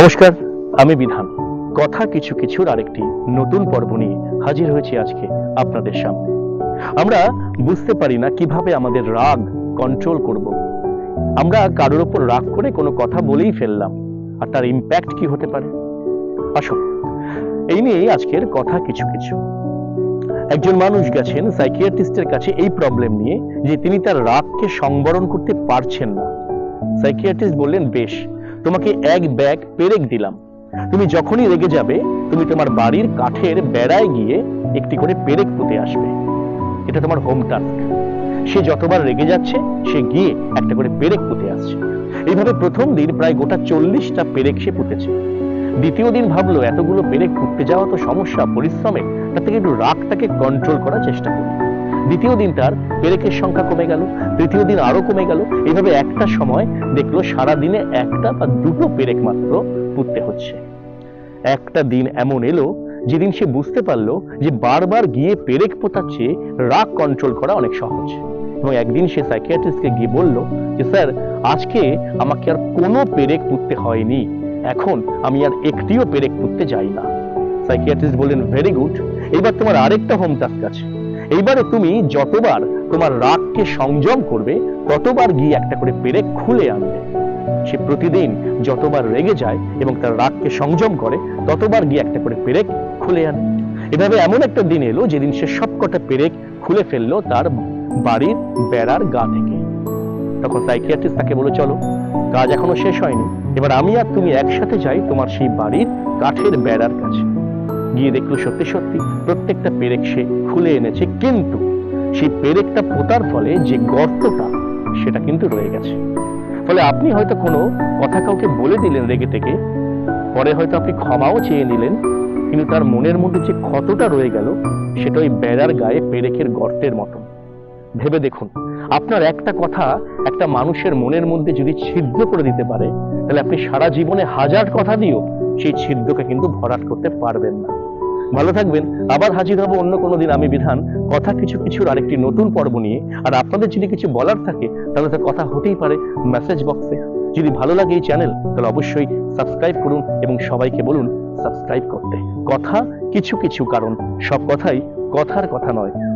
নমস্কার, আমি বিধান। কথা কিছু কিছুর আরেকটি নতুন পর্ব নিয়ে হাজির হয়েছি আজকে আপনাদের সামনে। আমরা বুঝতে পারি না কীভাবে আমাদের রাগ কন্ট্রোল করব। আমরা কারোর ওপর রাগ করে কোনো কথা বলেই ফেললাম, আর তার ইম্প্যাক্ট কি হতে পারে? আসুন, এই নিয়েই আজকের কথা কিছু কিছু। একজন মানুষ গেছেন সাইকিয়াট্রিস্টের কাছে এই প্রবলেম নিয়ে যে তিনি তার রাগকে সংবরণ করতে পারছেন না। সাইকিয়াট্রিস্ট বললেন, বেশ তোমাকে এক ব্যাগ পেরেক দিলাম। তুমি যখনই রেগে যাবে, তুমি তোমার বাড়ির কাঠের বেড়ায় গিয়ে একটি করে পেরেক পুঁতে আসবে। এটা তোমার হোম টাস্ক সে যতবার রেগে যাচ্ছে, সে গিয়ে একটা করে পেরেক পুঁতে আসছে। এইভাবে প্রথম দিন প্রায় গোটা চল্লিশটা পেরেক সে পুঁতেছে। দ্বিতীয় দিন ভাবলো, এতগুলো পেরেক পুঁততে যাওয়া তো সমস্যা, পরিশ্রমে। তার থেকে একটু রাগটাকে কন্ট্রোল করার চেষ্টা করি দ্বিতীয় দিন তার পেরেকের সংখ্যা কমে গেল, তৃতীয় দিন আরও কমে গেল। এইভাবে একটা সময় দেখল সারা দিনে একটা বা দুটো পেরেক মাত্র পুঁততে হচ্ছে। একটা দিন এমন এলো যেদিন সে বুঝতে পারল যে বারবার গিয়ে পেরেক পোতাচ্ছে, রাগ কন্ট্রোল করা অনেক সহজ। এবং একদিন সে সাইকিয়াট্রিস্টকে গিয়ে বলল যে, স্যার, আজকে আমাকে আর কোনো পেরেক পুঁততে হয়নি। এখন আমি আর একটিও পেরেক পুঁততে যাই না। সাইকিয়াট্রিস্ট বললেন ভেরি গুড এবার তোমার আরেকটা হোম টাস্ক আছে। এইবারে তুমি যতবার তোমার রাগকে সংযম করবে, ততবার গিয়ে একটা করে পেরেক খুলে আনবে। সে প্রতিদিন যতবার রেগে যায় এবং তার রাগকে সংযম করে, ততবার গিয়ে একটা করে পেরেক খুলে আনে। এভাবে এমন একটা দিন এলো যেদিন সে সবকটা পেরেক খুলে ফেলল তার বাড়ির বেড়ার গা থেকে। তখন সাইকিয়াট্রিস্ট তাকে বলে চলো, কাজ এখনও শেষ হয়নি। এবার আমি আর তুমি একসাথে যাই তোমার সেই বাড়ির কাঠের বেড়ার কাছে। গিয়ে দেখল সত্যি সত্যি প্রত্যেকটা পেরেক সে খুলে এনেছে, কিন্তু সেই পেরেকটা পোতার ফলে যে গর্তটা, সেটা কিন্তু রয়ে গেছে। ফলে আপনি হয়তো কোনো কথা কাউকে বলে দিলেন রেগে থেকে পরে হয়তো আপনি ক্ষমাও চেয়ে নিলেন, কিন্তু তার মনের মধ্যে যে ক্ষতটা রয়ে গেল, সেটা ওই বেড়ার গায়ে পেরেকের গর্তের মতো ভেবে দেখুন আপনার একটা কথা একটা মানুষের মনের মধ্যে যদি ছিদ্র করে দিতে পারে, তাহলে আপনি সারা জীবনে হাজার কথা দিয়েও সেই ছিদ্রকে কিন্তু ভরাট করতে পারবেন না। ভালো থাকবেন, আবার হাজির হব অন্য কোনো দিন আমি বিধান। কথা কিছু কিছুর আরেকটি নতুন পর্ব নিয়ে। আর আপনাদের যদি কিছু বলার থাকে, তাহলে তো কথা হতেই পারে মেসেজ বক্সে যদি ভালো লাগে এই চ্যানেল তাহলে অবশ্যই সাবস্ক্রাইব করুন এবং সবাইকে বলুন সাবস্ক্রাইব করতে। কথা কিছু কিছু কারণ, সব কথাই কথার কথা নয়।